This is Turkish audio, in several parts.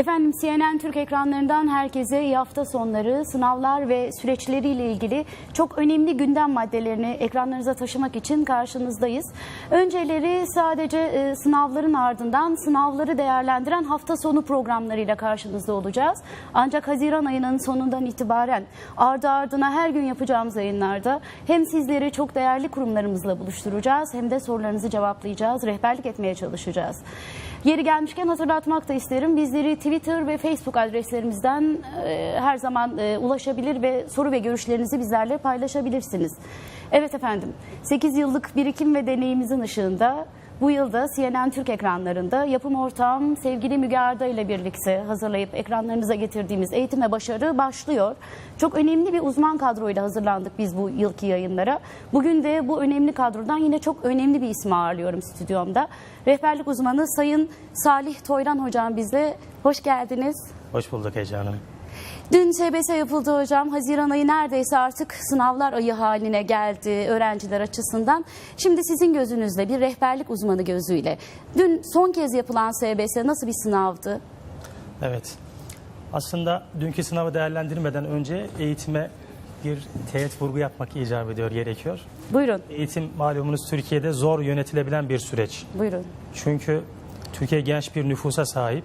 Efendim CNN Türk ekranlarından herkese iyi hafta sonları, sınavlar ve süreçleriyle ilgili çok önemli gündem maddelerini ekranlarınıza taşımak için karşınızdayız. Önceleri sadece e, sınavların ardından sınavları değerlendiren hafta sonu programlarıyla karşınızda olacağız. Ancak Haziran ayının sonundan itibaren ardı ardına her gün yapacağımız yayınlarda hem sizleri çok değerli kurumlarımızla buluşturacağız hem de sorularınızı cevaplayacağız, rehberlik etmeye çalışacağız. Yeri gelmişken hatırlatmak da isterim. Bizleri Twitter ve Facebook adreslerimizden e, her zaman e, ulaşabilir ve soru ve görüşlerinizi bizlerle paylaşabilirsiniz. Evet efendim, 8 yıllık birikim ve deneyimimizin ışığında bu yılda CNN Türk ekranlarında yapım ortağım sevgili Müge Arda ile birlikte hazırlayıp ekranlarınıza getirdiğimiz Eğitim ve Başarı başlıyor. Çok önemli bir uzman kadroyla hazırlandık biz bu yılki yayınlara. Bugün de bu önemli kadrodan yine çok önemli bir ismi ağırlıyorum stüdyomda. Rehberlik uzmanı Sayın Salih Toyran hocam bizle. Hoş geldiniz. Hoş bulduk Ece Hanım. Dün SBS yapıldı hocam. Haziran ayı neredeyse artık sınavlar ayı haline geldi öğrenciler açısından. Şimdi sizin gözünüzle bir rehberlik uzmanı gözüyle. Dün son kez yapılan SBS nasıl bir sınavdı? Evet. Aslında dünkü sınavı değerlendirmeden önce eğitime bir teğet vurgu yapmak icap ediyor, gerekiyor. Buyurun, Eğitim malumunuz Türkiye'de zor yönetilebilen bir süreç. buyurun. Çünkü Türkiye genç bir nüfusa sahip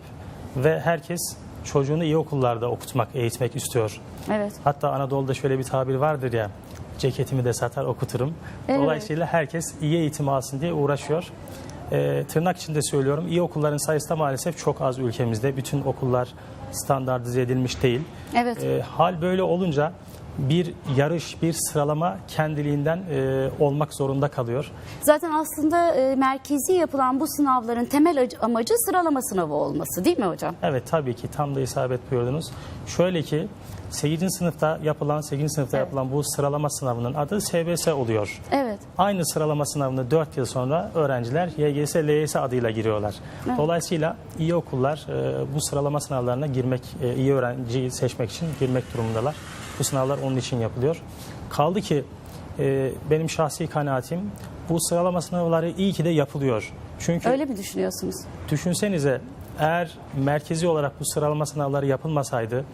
ve herkes çocuğunu iyi okullarda okutmak, eğitmek istiyor. Evet. Hatta Anadolu'da şöyle bir tabir vardır ya, ceketimi de satar okuturum. Evet. Dolayısıyla herkes iyi eğitim alsın diye uğraşıyor. Ee, tırnak içinde söylüyorum, iyi okulların sayısı da maalesef çok az ülkemizde. Bütün okullar standartize edilmiş değil. Evet. Ee, hal böyle olunca bir yarış, bir sıralama kendiliğinden e, olmak zorunda kalıyor. Zaten aslında e, merkezi yapılan bu sınavların temel ac- amacı sıralama sınavı olması değil mi hocam? Evet tabii ki tam da isabet buyurdunuz. Şöyle ki 8. sınıfta yapılan 8. sınıfta Evet. yapılan bu sıralama sınavının adı SBS oluyor. Evet. Aynı sıralama sınavını 4 yıl sonra öğrenciler YGS, LYS adıyla giriyorlar. Evet. Dolayısıyla iyi okullar e, bu sıralama sınavlarına girmek, e, iyi öğrenciyi seçmek için girmek durumundalar. Bu sınavlar onun için yapılıyor. Kaldı ki e, benim şahsi kanaatim bu sıralama sınavları iyi ki de yapılıyor. Çünkü Öyle mi düşünüyorsunuz? Düşünsenize eğer merkezi olarak bu sıralama sınavları yapılmasaydı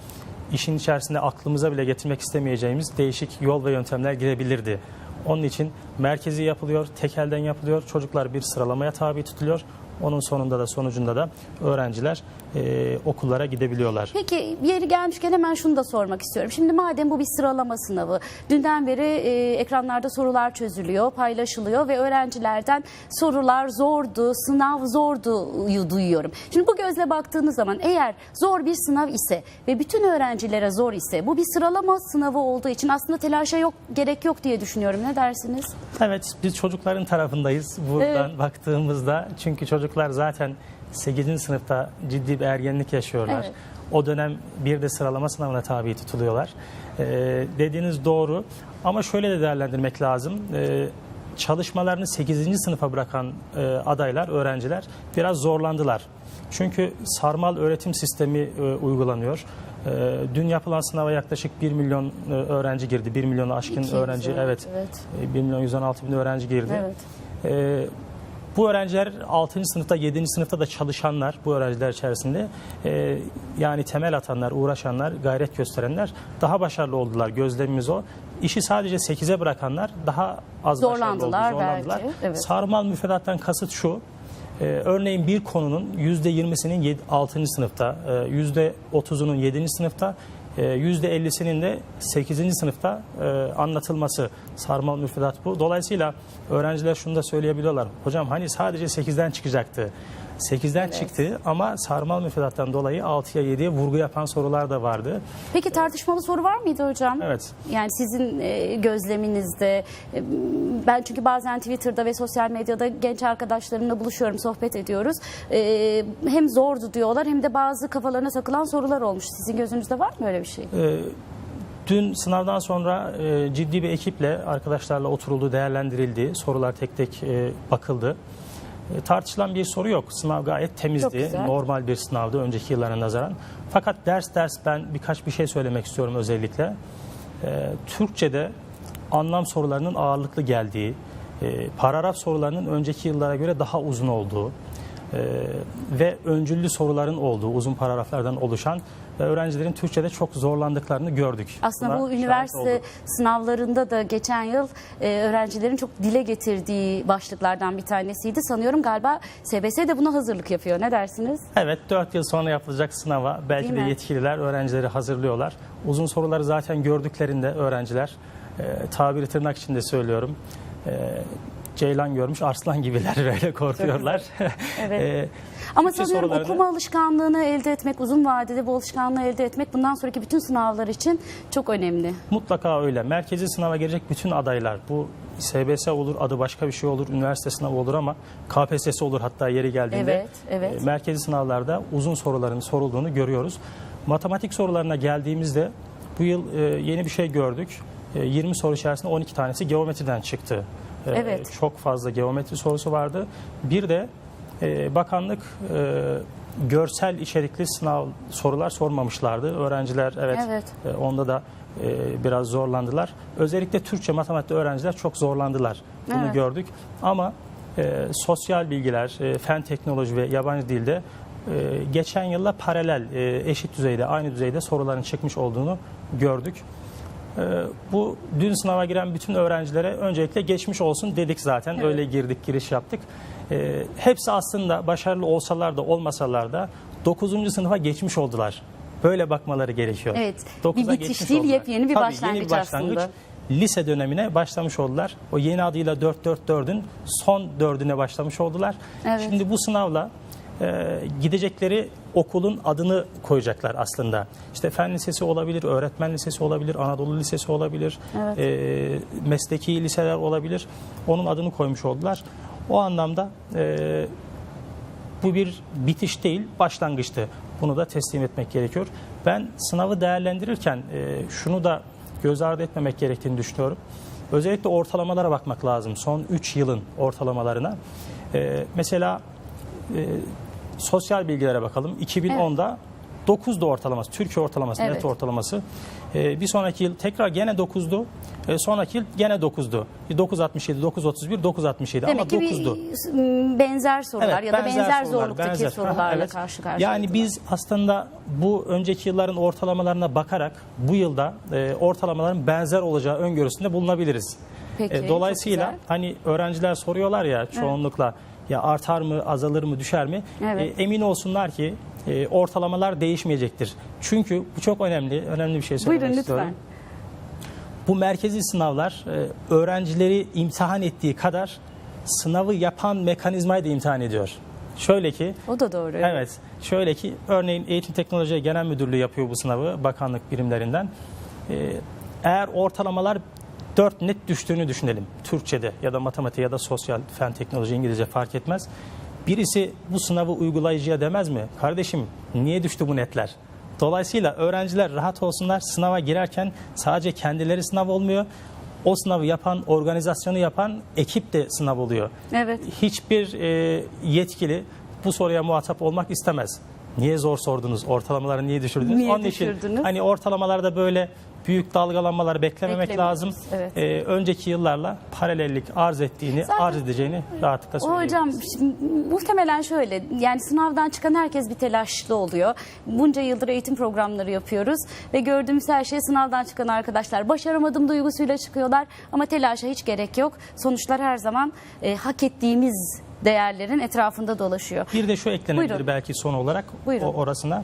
işin içerisinde aklımıza bile getirmek istemeyeceğimiz değişik yol ve yöntemler girebilirdi. Onun için merkezi yapılıyor, tek elden yapılıyor. Çocuklar bir sıralamaya tabi tutuluyor. Onun sonunda da sonucunda da öğrenciler e, okullara gidebiliyorlar. Peki yeri gelmişken hemen şunu da sormak istiyorum. Şimdi madem bu bir sıralama sınavı, dünden beri e, ekranlarda sorular çözülüyor, paylaşılıyor ve öğrencilerden sorular zordu, sınav zordu duyuyorum. Şimdi bu gözle baktığınız zaman eğer zor bir sınav ise ve bütün öğrencilere zor ise bu bir sıralama sınavı olduğu için aslında telaşa yok gerek yok diye düşünüyorum. Ne dersiniz? Evet biz çocukların tarafındayız buradan baktığımızda. Çünkü çocuklar zaten 8. sınıfta ciddi bir ergenlik yaşıyorlar. Evet. O dönem bir de sıralama sınavına tabi tutuluyorlar. Ee, dediğiniz doğru ama şöyle de değerlendirmek lazım. Ee, çalışmalarını 8. sınıfa bırakan e, adaylar, öğrenciler biraz zorlandılar. Çünkü sarmal öğretim sistemi e, uygulanıyor. E, dün yapılan sınava yaklaşık 1 milyon e, öğrenci girdi. 1 milyonu aşkın İki öğrenci evet. evet. E, 1 milyon 116 bin öğrenci girdi. Evet. E, bu öğrenciler 6. sınıfta 7. sınıfta da çalışanlar bu öğrenciler içerisinde e, yani temel atanlar, uğraşanlar, gayret gösterenler daha başarılı oldular. Gözlemimiz o. İşi sadece 8'e bırakanlar daha az Zorlandılar başarılı oldu. Zorlandılar. belki, evet. Sarmal müfredattan kasıt şu. e, örneğin bir konunun %20'sinin 6. sınıfta, e, %30'unun 7. sınıfta, e, %50'sinin de 8. sınıfta e, anlatılması sarmal müfredat bu. Dolayısıyla öğrenciler şunu da söyleyebiliyorlar. Hocam hani sadece 8'den çıkacaktı. 8'den çıktı ama sarmal müfredattan dolayı 6'ya 7'ye vurgu yapan sorular da vardı. Peki tartışmalı soru var mıydı hocam? Evet. Yani sizin e, gözleminizde e, ben çünkü bazen Twitter'da ve sosyal medyada genç arkadaşlarımla buluşuyorum, sohbet ediyoruz. E, hem zordu diyorlar hem de bazı kafalarına takılan sorular olmuş. Sizin gözünüzde var mı öyle bir şey? Ee, Dün sınavdan sonra e, ciddi bir ekiple arkadaşlarla oturuldu, değerlendirildi. Sorular tek tek e, bakıldı. E, tartışılan bir soru yok. Sınav gayet temizdi. Normal bir sınavdı önceki yıllara nazaran. Fakat ders ders ben birkaç bir şey söylemek istiyorum özellikle. E, Türkçe'de anlam sorularının ağırlıklı geldiği, e, paragraf sorularının önceki yıllara göre daha uzun olduğu, ve öncüllü soruların olduğu uzun paragraflardan oluşan öğrencilerin Türkçe'de çok zorlandıklarını gördük. Aslında Buna bu üniversite sınavlarında da geçen yıl e, öğrencilerin çok dile getirdiği başlıklardan bir tanesiydi. Sanıyorum galiba SBS de buna hazırlık yapıyor. Ne dersiniz? Evet 4 yıl sonra yapılacak sınava belki Değil de mi? yetkililer öğrencileri hazırlıyorlar. Uzun soruları zaten gördüklerinde öğrenciler e, tabiri tırnak içinde söylüyorum. e, Ceylan görmüş arslan gibiler böyle korkuyorlar. Evet. E, Ama Türkçe sanıyorum sorularını- okuma alışkanlığını elde etmek, uzun vadede bu alışkanlığı elde etmek bundan sonraki bütün sınavlar için çok önemli. Mutlaka öyle. Merkezi sınava girecek bütün adaylar bu SBS olur, adı başka bir şey olur, üniversite sınavı olur ama KPSS olur hatta yeri geldiğinde. Evet, evet. E, Merkezi sınavlarda uzun soruların sorulduğunu görüyoruz. Matematik sorularına geldiğimizde bu yıl e, yeni bir şey gördük. E, 20 soru içerisinde 12 tanesi geometriden çıktı. E, Evet. Çok fazla geometri sorusu vardı. Bir de e, bakanlık e, görsel içerikli sınav sorular sormamışlardı. Öğrenciler evet, Evet. e, onda da e, biraz zorlandılar. Özellikle Türkçe, matematikte öğrenciler çok zorlandılar. Bunu Evet. gördük. Ama e, sosyal bilgiler, e, fen teknoloji ve yabancı dilde e, geçen yılla paralel, e, eşit düzeyde, aynı düzeyde soruların çıkmış olduğunu gördük. E, bu dün sınava giren bütün öğrencilere öncelikle geçmiş olsun dedik zaten. Öyle girdik, giriş yaptık. E, hepsi aslında başarılı olsalar da olmasalar da 9. sınıfa geçmiş oldular. Böyle bakmaları gerekiyor. Evet, bir bitiş değil, oldular. yepyeni bir Tabii, başlangıç yeni bir başlangıç. aslında. Lise dönemine başlamış oldular. O yeni adıyla 4-4-4'ün son dördüne başlamış oldular. Evet. Şimdi bu sınavla e, gidecekleri okulun adını koyacaklar aslında. İşte fen lisesi olabilir, öğretmen lisesi olabilir, Anadolu lisesi olabilir, Evet. e, mesleki liseler olabilir. Onun adını koymuş oldular. O anlamda e, bu bir bitiş değil, başlangıçtı. Bunu da teslim etmek gerekiyor. Ben sınavı değerlendirirken e, şunu da göz ardı etmemek gerektiğini düşünüyorum. Özellikle ortalamalara bakmak lazım. Son 3 yılın ortalamalarına. E, mesela e, sosyal bilgilere bakalım. 2010'da 9'du ortalaması, Türkiye ortalaması, Evet. net ortalaması. E, bir sonraki yıl tekrar gene 9'du. E, sonraki yıl gene 9'du. 9.67, 9.31, 9.67 ama Demek ki 9'du. bir benzer sorular ya da benzer, sorular, zorluktaki benzer. sorularla Evet. karşı karşıya. Yani biz aslında bu önceki yılların ortalamalarına bakarak bu yılda e, ortalamaların benzer olacağı öngörüsünde bulunabiliriz. Peki, E, dolayısıyla hani öğrenciler soruyorlar ya çoğunlukla ya artar mı, azalır mı, düşer mi? Evet. E, emin olsunlar ki e, ortalamalar değişmeyecektir. Çünkü bu çok önemli, önemli bir şey söylemek Buyurun istiyorum. lütfen. Bu merkezi sınavlar e, öğrencileri imtihan ettiği kadar sınavı yapan mekanizmayı da imtihan ediyor. Şöyle ki O da doğru. Evet. Şöyle ki örneğin Eğitim Teknoloji Genel Müdürlüğü yapıyor bu sınavı bakanlık birimlerinden. Ee, eğer ortalamalar 4 net düştüğünü düşünelim. Türkçe'de ya da matematik ya da sosyal fen teknoloji İngilizce fark etmez. Birisi bu sınavı uygulayıcıya demez mi? Kardeşim niye düştü bu netler? Dolayısıyla öğrenciler rahat olsunlar. Sınava girerken sadece kendileri sınav olmuyor. O sınavı yapan, organizasyonu yapan ekip de sınav oluyor Evet. hiçbir e, yetkili bu soruya muhatap olmak istemez. Niye zor sordunuz? Ortalamaları niye düşürdünüz? Niye Onun için düşürdünüz? hani ortalamalarda böyle büyük dalgalanmaları beklememek lazım. evet. E, önceki yıllarla paralellik arz ettiğini, Zaten- arz edeceğini rahatlıkla söyleyebiliriz. hocam şimdi muhtemelen şöyle yani sınavdan çıkan herkes bir telaşlı oluyor. Bunca yıldır eğitim programları yapıyoruz ve gördüğümüz her şey sınavdan çıkan arkadaşlar başaramadım duygusuyla çıkıyorlar ama telaşa hiç gerek yok. Sonuçlar her zaman e, hak ettiğimiz değerlerin etrafında dolaşıyor. Bir de şu eklenebilir Buyurun. belki son olarak Buyurun. o orasına.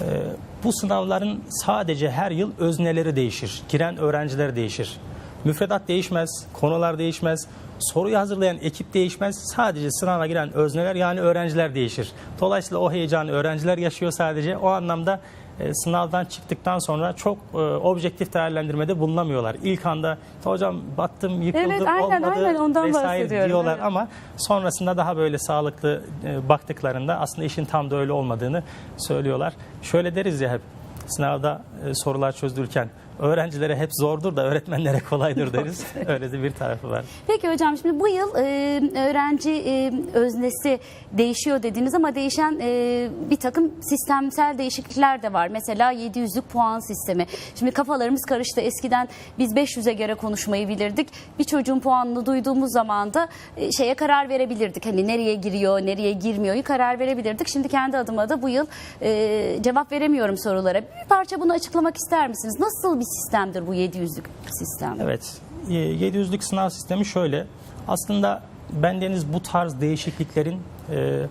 Ee, bu sınavların sadece her yıl özneleri değişir. Giren öğrenciler değişir. Müfredat değişmez, konular değişmez. Soruyu hazırlayan ekip değişmez. Sadece sınava giren özneler yani öğrenciler değişir. Dolayısıyla o heyecanı öğrenciler yaşıyor sadece. O anlamda e, sınavdan çıktıktan sonra çok e, objektif değerlendirmede bulunamıyorlar. İlk anda hocam battım, yıkıldım, Evet, aynen, olmadı aynen, ondan vesaire diyorlar evet. ama sonrasında daha böyle sağlıklı e, baktıklarında aslında işin tam da öyle olmadığını söylüyorlar. Şöyle deriz ya hep sınavda e, sorular çözülürken öğrencilere hep zordur da öğretmenlere kolaydır deriz. Öyle de bir tarafı var. Peki hocam şimdi bu yıl e, öğrenci e, öznesi değişiyor dediniz ama değişen e, bir takım sistemsel değişiklikler de var. Mesela 700'lük puan sistemi. Şimdi kafalarımız karıştı. Eskiden biz 500'e göre konuşmayı bilirdik. Bir çocuğun puanını duyduğumuz zaman da e, şeye karar verebilirdik. Hani nereye giriyor, nereye girmiyor'yu karar verebilirdik. Şimdi kendi adıma da bu yıl e, cevap veremiyorum sorulara. Bir parça bunu açıklamak ister misiniz? Nasıl bir sistemdir bu 700'lük sistem? Evet, e, 700'lük sınav sistemi şöyle. Aslında bendeniz bu tarz değişikliklerin e,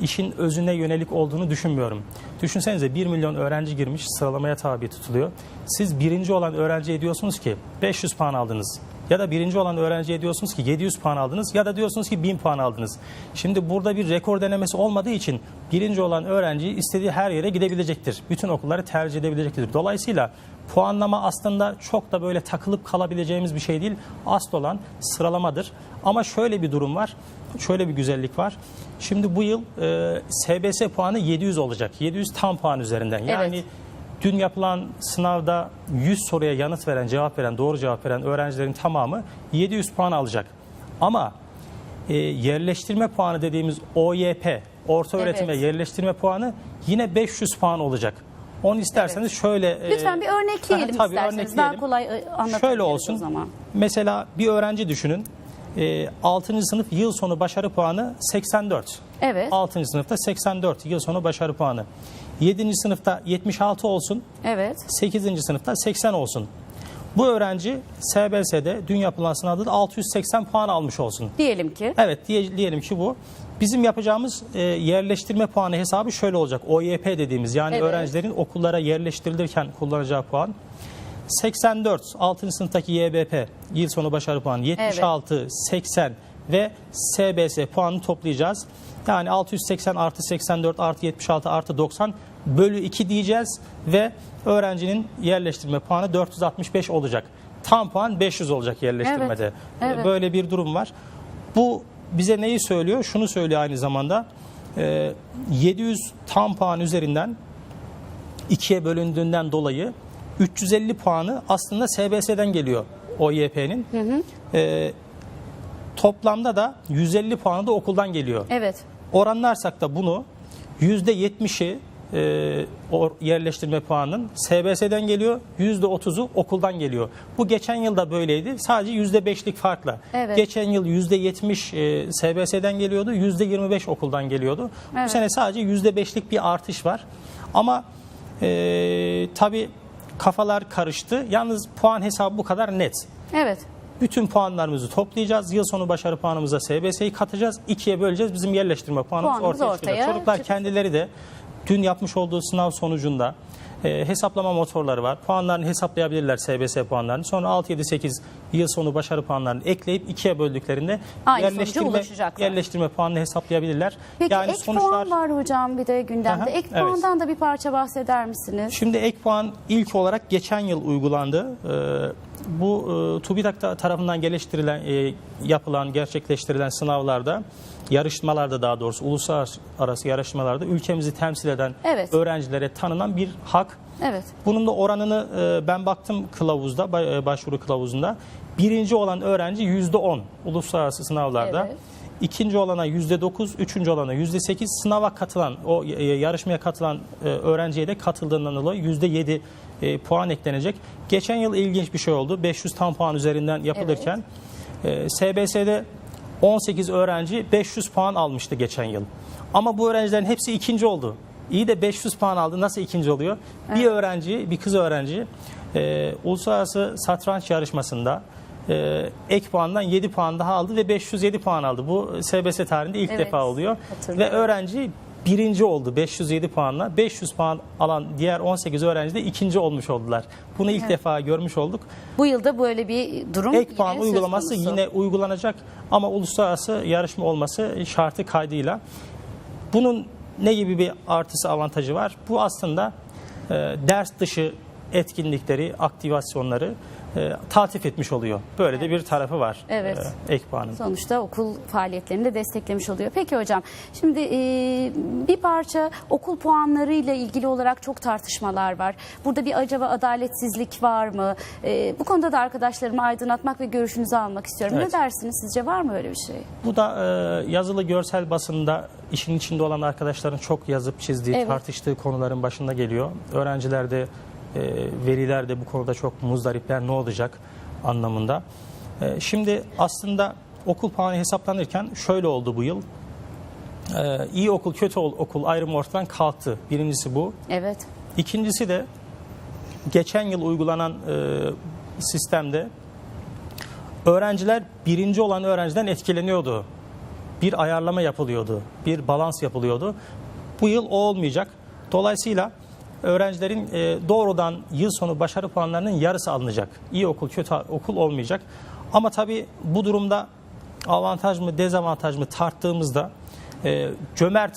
işin özüne yönelik olduğunu düşünmüyorum. Düşünsenize 1 milyon öğrenci girmiş, sıralamaya tabi tutuluyor. Siz birinci olan öğrenciye diyorsunuz ki 500 puan aldınız. Ya da birinci olan öğrenciye diyorsunuz ki 700 puan aldınız ya da diyorsunuz ki 1000 puan aldınız. Şimdi burada bir rekor denemesi olmadığı için birinci olan öğrenci istediği her yere gidebilecektir. Bütün okulları tercih edebilecektir. Dolayısıyla puanlama aslında çok da böyle takılıp kalabileceğimiz bir şey değil. Asıl olan sıralamadır. Ama şöyle bir durum var. Şöyle bir güzellik var. Şimdi bu yıl e, SBS puanı 700 olacak. 700 tam puan üzerinden. Yani Evet. Dün yapılan sınavda 100 soruya yanıt veren, cevap veren, doğru cevap veren öğrencilerin tamamı 700 puan alacak. Ama e, yerleştirme puanı dediğimiz OYP, orta Evet. öğretim ve yerleştirme puanı yine 500 puan olacak. Onu isterseniz şöyle... e, Lütfen bir örnekleyelim tabii isterseniz. örnekleyelim. Daha kolay e, anlatabiliriz Şöyle olsun. o zaman. Mesela bir öğrenci düşünün. E, 6. sınıf yıl sonu başarı puanı 84. Evet. 6. sınıfta 84 yıl sonu başarı puanı. 7. sınıfta 76 olsun. Evet. 8. sınıfta 80 olsun. Bu öğrenci SBS'de dün yapılan sınavda da 680 puan almış olsun. Diyelim ki. Evet diye- diyelim ki bu. Bizim yapacağımız e, yerleştirme puanı hesabı şöyle olacak. OYP dediğimiz yani Evet. öğrencilerin okullara yerleştirilirken kullanacağı puan. 84 6. sınıftaki YBP yıl sonu başarı puanı 76, 80 ve SBS puanını toplayacağız. Yani 680 artı 84 artı 76 artı 90 bölü 2 diyeceğiz ve öğrencinin yerleştirme puanı 465 olacak. Tam puan 500 olacak yerleştirmede. Evet, evet. Böyle bir durum var. Bu bize neyi söylüyor? Şunu söylüyor aynı zamanda. Ee, 700 tam puan üzerinden ikiye bölündüğünden dolayı 350 puanı aslında SBS'den geliyor OYP'nin. Ee, toplamda da 150 puanı da okuldan geliyor. Evet. Oranlarsak da bunu %70'i e, o yerleştirme puanının SBS'den geliyor, %30'u okuldan geliyor. Bu geçen yıl da böyleydi. Sadece %5'lik farkla. Evet. Geçen yıl %70 e, SBS'den geliyordu, %25 okuldan geliyordu. Bu Evet. sene sadece %5'lik bir artış var. Ama e, tabii kafalar karıştı. Yalnız puan hesabı bu kadar net. Evet. Bütün puanlarımızı toplayacağız. Yıl sonu başarı puanımıza SBS'yi katacağız. ikiye böleceğiz. Bizim yerleştirme puanımız Puanımız ortaya, ortaya çıkacak. Çocuklar kendileri de dün yapmış olduğu sınav sonucunda e, hesaplama motorları var. Puanlarını hesaplayabilirler SBS puanlarını. Sonra 6, 7, 8 yıl sonu başarı puanlarını ekleyip ikiye böldüklerinde Aynı sonuca yerleştirme, ulaşacaklar. yerleştirme puanını hesaplayabilirler. Peki yani ek sonuçlar puan var hocam bir de gündemde. Aha, ek evet. puandan da bir parça bahseder misiniz? Şimdi ek puan ilk olarak geçen yıl uygulandı. Ee, bu e, TÜBİTAK tarafından geliştirilen, e, yapılan, gerçekleştirilen sınavlarda, yarışmalarda daha doğrusu uluslararası yarışmalarda ülkemizi temsil eden Evet. öğrencilere tanınan bir hak. Evet. Bunun da oranını e, ben baktım kılavuzda, e, başvuru kılavuzunda. Birinci olan öğrenci yüzde on uluslararası sınavlarda. Evet. İkinci olana yüzde dokuz, üçüncü olana yüzde sekiz. Sınava katılan, o e, yarışmaya katılan e, öğrenciye de katıldığından dolayı yüzde yedi e, puan eklenecek. Geçen yıl ilginç bir şey oldu. 500 tam puan üzerinden yapılırken e, SBS'de 18 öğrenci 500 puan almıştı geçen yıl. Ama bu öğrencilerin hepsi ikinci oldu. İyi de 500 puan aldı. Nasıl ikinci oluyor? Bir öğrenci, bir kız öğrenci e, uluslararası satranç yarışmasında e, ek puandan 7 puan daha aldı ve 507 puan aldı. Bu SBS tarihinde ilk Evet, defa oluyor. Ve öğrenci birinci oldu 507 puanla. 500 puan alan diğer 18 öğrenci de ikinci olmuş oldular. Bunu ilk defa görmüş olduk. Bu yılda böyle bir durum Ek puan uygulaması yine uygulanacak ama uluslararası yarışma olması şartı kaydıyla. Bunun ne gibi bir artısı avantajı var? Bu aslında e, ders dışı etkinlikleri, aktivasyonları e, tatif etmiş oluyor. Böyle de bir tarafı var Evet. e, ek puanın. Sonuçta okul faaliyetlerini de desteklemiş oluyor. Peki hocam şimdi e, bir parça okul puanları ile ilgili olarak çok tartışmalar var. Burada bir acaba adaletsizlik var mı? E, bu konuda da arkadaşlarımı aydınlatmak ve görüşünüzü almak istiyorum. Evet. Ne dersiniz sizce var mı öyle bir şey? Bu da e, yazılı görsel basında işin içinde olan arkadaşların çok yazıp çizdiği, Evet. tartıştığı konuların başında geliyor. Öğrenciler de, e, veliler de bu konuda çok muzdaripler ne olacak anlamında. E, şimdi aslında okul puanı hesaplanırken şöyle oldu bu yıl. E, iyi okul, kötü okul ayrımı ortadan kalktı. Birincisi bu. Evet. İkincisi de geçen yıl uygulanan e, sistemde öğrenciler birinci olan öğrenciden etkileniyordu. Bir ayarlama yapılıyordu, bir balans yapılıyordu. Bu yıl o olmayacak. Dolayısıyla öğrencilerin e, doğrudan yıl sonu başarı puanlarının yarısı alınacak. İyi okul, kötü okul olmayacak. Ama tabii bu durumda avantaj mı, dezavantaj mı tarttığımızda e, cömert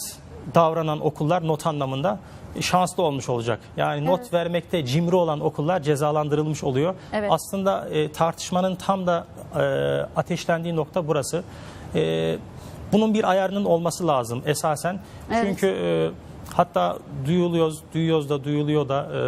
davranan okullar not anlamında şanslı olmuş olacak. Yani not Evet. vermekte cimri olan okullar cezalandırılmış oluyor. Evet. Aslında e, tartışmanın tam da e, ateşlendiği nokta burası. E, bunun bir ayarının olması lazım esasen. Evet. Çünkü e, hatta duyuluyoruz, duyuyoruz da duyuluyor da e,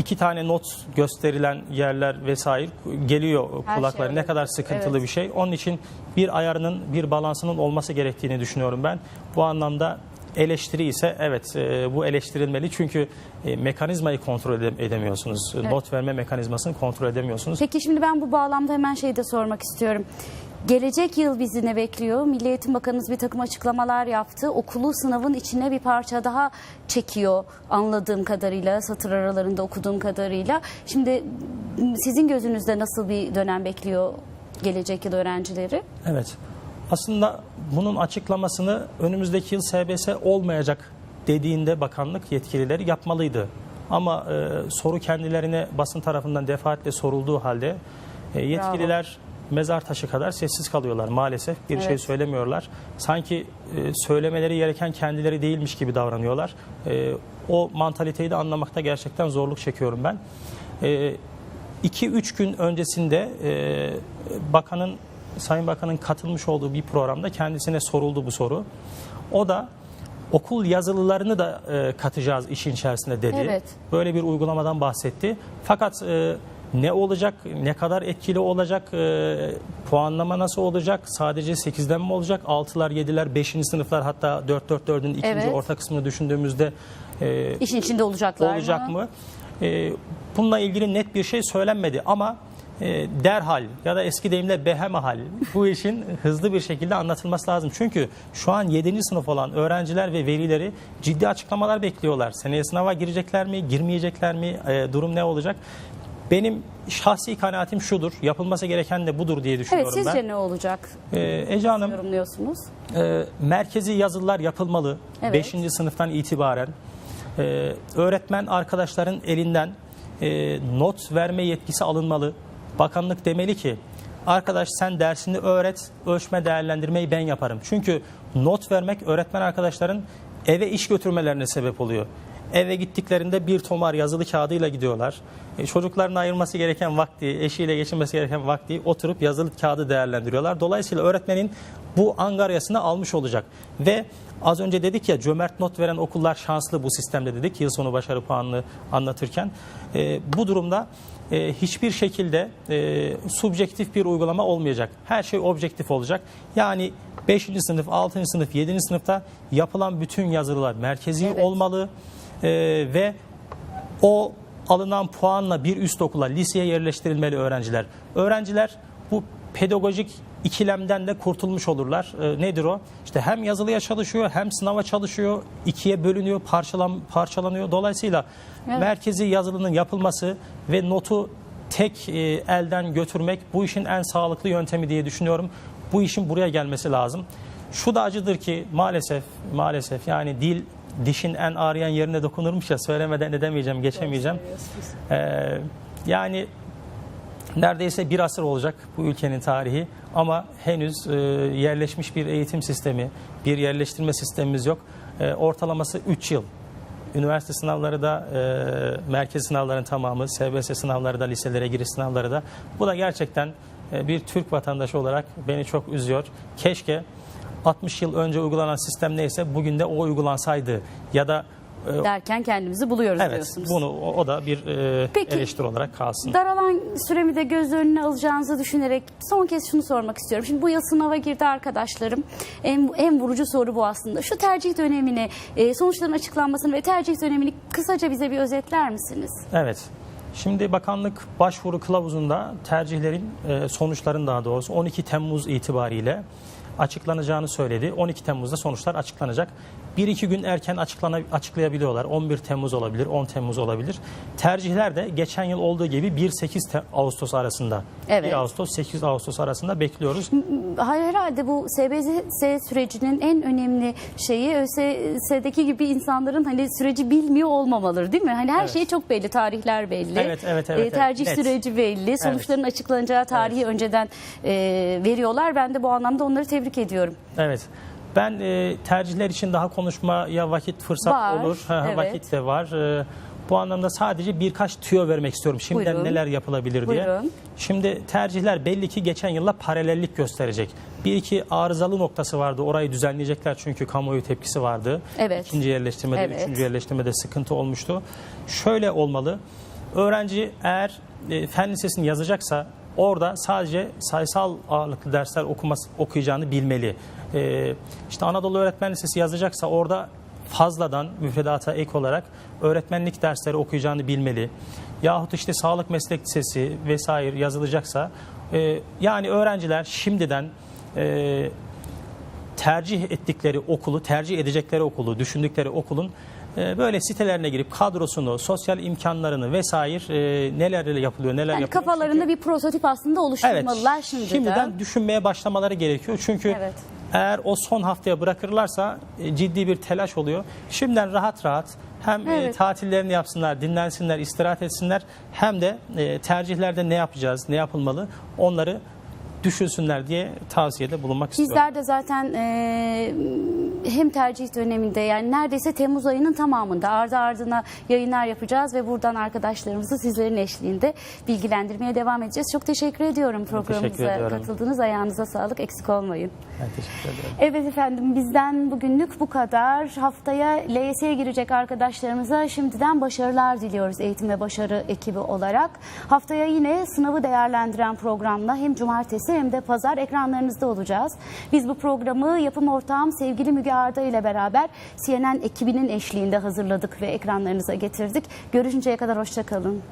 iki tane not gösterilen yerler vesaire geliyor Her kulaklara. şey ne kadar sıkıntılı Evet. bir şey. Onun için bir ayarının, bir balansının olması gerektiğini düşünüyorum ben. Bu anlamda eleştiri ise evet e, bu eleştirilmeli çünkü e, mekanizmayı kontrol ede- edemiyorsunuz. Not verme mekanizmasını kontrol edemiyorsunuz. Peki şimdi ben bu bağlamda hemen şeyi de sormak istiyorum. Gelecek yıl bizi ne bekliyor? Milli Eğitim Bakanımız bir takım açıklamalar yaptı. Okulu sınavın içine bir parça daha çekiyor anladığım kadarıyla, satır aralarında okuduğum kadarıyla. Şimdi sizin gözünüzde nasıl bir dönem bekliyor gelecek yıl öğrencileri? Evet. Aslında bunun açıklamasını önümüzdeki yıl SBS olmayacak dediğinde bakanlık yetkilileri yapmalıydı. Ama e, soru kendilerine basın tarafından defaatle sorulduğu halde e, yetkililer mezar taşı kadar sessiz kalıyorlar maalesef. Bir şey Evet. söylemiyorlar. Sanki e, söylemeleri gereken kendileri değilmiş gibi davranıyorlar. E, o mantaliteyi de anlamakta gerçekten zorluk çekiyorum ben. E, 2-3 gün öncesinde e, bakanın Sayın Bakan'ın katılmış olduğu bir programda kendisine soruldu bu soru. O da okul yazılılarını da e, katacağız işin içerisinde dedi. Evet. Böyle bir uygulamadan bahsetti. Fakat e, ne olacak, ne kadar etkili olacak, e, puanlama nasıl olacak, sadece 8'den mi olacak, 6'lar, 7'ler, 5. sınıflar hatta 4-4-4'ün ikinci Evet. orta kısmını düşündüğümüzde e, İşin içinde olacaklar olacak mı? Ee, bununla ilgili net bir şey söylenmedi ama e, derhal ya da eski deyimle behemahal bu işin hızlı bir şekilde anlatılması lazım. Çünkü şu an 7. sınıf olan öğrenciler ve velileri ciddi açıklamalar bekliyorlar. Seneye sınava girecekler mi, girmeyecekler mi, e, durum ne olacak? Benim şahsi kanaatim şudur, yapılması gereken de budur diye Evet düşünüyorum sizce ben. ne olacak? Ee, Ece Hanım, Yorumluyorsunuz. e, merkezi yazılılar yapılmalı. Evet. 5. sınıftan itibaren. E, öğretmen arkadaşların elinden e, not verme yetkisi alınmalı. Bakanlık demeli ki arkadaş sen dersini öğret, ölçme değerlendirmeyi ben yaparım. Çünkü not vermek öğretmen arkadaşların eve iş götürmelerine sebep oluyor. Eve gittiklerinde bir tomar yazılı kağıdıyla gidiyorlar. E, çocukların ayırması gereken vakti, eşiyle geçirmesi gereken vakti oturup yazılı kağıdı değerlendiriyorlar. Dolayısıyla öğretmenin bu angaryasını almış olacak. Ve az önce dedik ya cömert not veren okullar şanslı bu sistemde dedik yıl sonu başarı puanını anlatırken. E, bu durumda e, hiçbir şekilde e, subjektif bir uygulama olmayacak. Her şey objektif olacak. Yani 5. sınıf, 6. sınıf, 7. sınıfta yapılan bütün yazılılar merkezi Evet. olmalı E, ve o alınan puanla bir üst okula, liseye yerleştirilmeli öğrenciler. Öğrenciler bu pedagojik ikilemden de kurtulmuş olurlar. E, nedir o? İşte hem yazılıya çalışıyor hem sınava çalışıyor. ikiye bölünüyor, parçalan, parçalanıyor. Dolayısıyla Evet. merkezi yazılının yapılması ve notu tek e, elden götürmek bu işin en sağlıklı yöntemi diye düşünüyorum. Bu işin buraya gelmesi lazım. Şu da acıdır ki maalesef maalesef yani dil dişin en ağrıyan yerine dokunurmuş ya söylemeden edemeyeceğim, geçemeyeceğim. Ee, yani neredeyse bir asır olacak bu ülkenin tarihi ama henüz e, yerleşmiş bir eğitim sistemi, bir yerleştirme sistemimiz yok. E, ortalaması 3 yıl. Üniversite sınavları da, e, merkez sınavların tamamı, SBS sınavları da, liselere giriş sınavları da. Bu da gerçekten e, bir Türk vatandaşı olarak beni çok üzüyor. Keşke 60 yıl önce uygulanan sistem neyse bugün de o uygulansaydı ya da e, Derken kendimizi buluyoruz evet diyorsunuz. bunu o, o da bir e, Peki. eleştiri olarak kalsın. Daralan süremi de göz önüne alacağınızı düşünerek son kez şunu sormak istiyorum. Şimdi bu yıl sınava girdi arkadaşlarım. En, en vurucu soru bu aslında. Şu tercih dönemini, e, sonuçların açıklanmasını ve tercih dönemini kısaca bize bir özetler misiniz? Evet. Şimdi bakanlık başvuru kılavuzunda tercihlerin sonuçların daha doğrusu 12 Temmuz itibariyle açıklanacağını söyledi. 12 Temmuz'da sonuçlar açıklanacak. 1-2 gün erken açıklana, açıklayabiliyorlar. 11 Temmuz olabilir, 10 Temmuz olabilir. Tercihler de geçen yıl olduğu gibi 1-8 Te- Ağustos arasında. Evet. 1 Ağustos 8 Ağustos arasında bekliyoruz. Hayır herhalde bu SBS sürecinin en önemli şeyi ÖSS'deki gibi insanların hani süreci bilmiyor olmamaları değil mi? Hani her Evet. şey çok belli, tarihler belli. Evet, evet, evet, E, tercih evet. Süreci belli, sonuçların açıklanacağı tarihi önceden e, veriyorlar. Ben de bu anlamda onları tebrik ediyorum. Evet. Ben e, tercihler için daha konuşmaya vakit fırsat Var, olur. Evet. Vakit de var. E, bu anlamda sadece birkaç tüyo vermek istiyorum. Şimdiden Buyurun. neler yapılabilir diye. Buyurun. Şimdi tercihler belli ki geçen yılla paralellik gösterecek. Bir iki arızalı noktası vardı. Orayı düzenleyecekler çünkü kamuoyu tepkisi vardı. Evet. İkinci yerleştirmede, Evet. üçüncü yerleştirmede sıkıntı olmuştu. Şöyle olmalı. Öğrenci eğer e, fen lisesini yazacaksa orada sadece sayısal ağırlıklı dersler okuması, okuyacağını bilmeli. E, işte Anadolu Öğretmen Lisesi yazacaksa orada fazladan müfredata ek olarak öğretmenlik dersleri okuyacağını bilmeli. Yahut işte Sağlık Meslek Lisesi vesaire yazılacaksa e, yani öğrenciler şimdiden e, tercih ettikleri okulu, tercih edecekleri okulu, düşündükleri okulun e, böyle sitelerine girip kadrosunu, sosyal imkanlarını vesaire e, nelerle yapılıyor, neler Yani yapılıyor. kafalarında Çünkü- bir prototip aslında oluşturmalılar şimdiden. şimdiden düşünmeye başlamaları gerekiyor. Çünkü Evet. Eğer o son haftaya bırakırlarsa e, ciddi bir telaş oluyor. Şimdiden rahat rahat hem e, Evet. tatillerini yapsınlar, dinlensinler, istirahat etsinler hem de e, tercihlerde ne yapacağız, ne yapılmalı onları düşünsünler diye tavsiyede bulunmak istiyorum. Bizler de zaten e, hem tercih döneminde yani neredeyse Temmuz ayının tamamında ardı ardına yayınlar yapacağız ve buradan arkadaşlarımızı sizlerin eşliğinde bilgilendirmeye devam edeceğiz. Çok teşekkür ediyorum programımıza ediyorum. katıldığınız. Ayağınıza sağlık, eksik olmayın. Ben teşekkür ederim. Evet efendim bizden bugünlük bu kadar. Haftaya LYS'ye girecek arkadaşlarımıza şimdiden başarılar diliyoruz eğitim ve başarı ekibi olarak. Haftaya yine sınavı değerlendiren programla hem cumartesi hem de pazar ekranlarınızda olacağız. Biz bu programı yapım ortağım sevgili Müge Arda ile beraber CNN ekibinin eşliğinde hazırladık ve ekranlarınıza getirdik. Görüşünceye kadar hoşçakalın.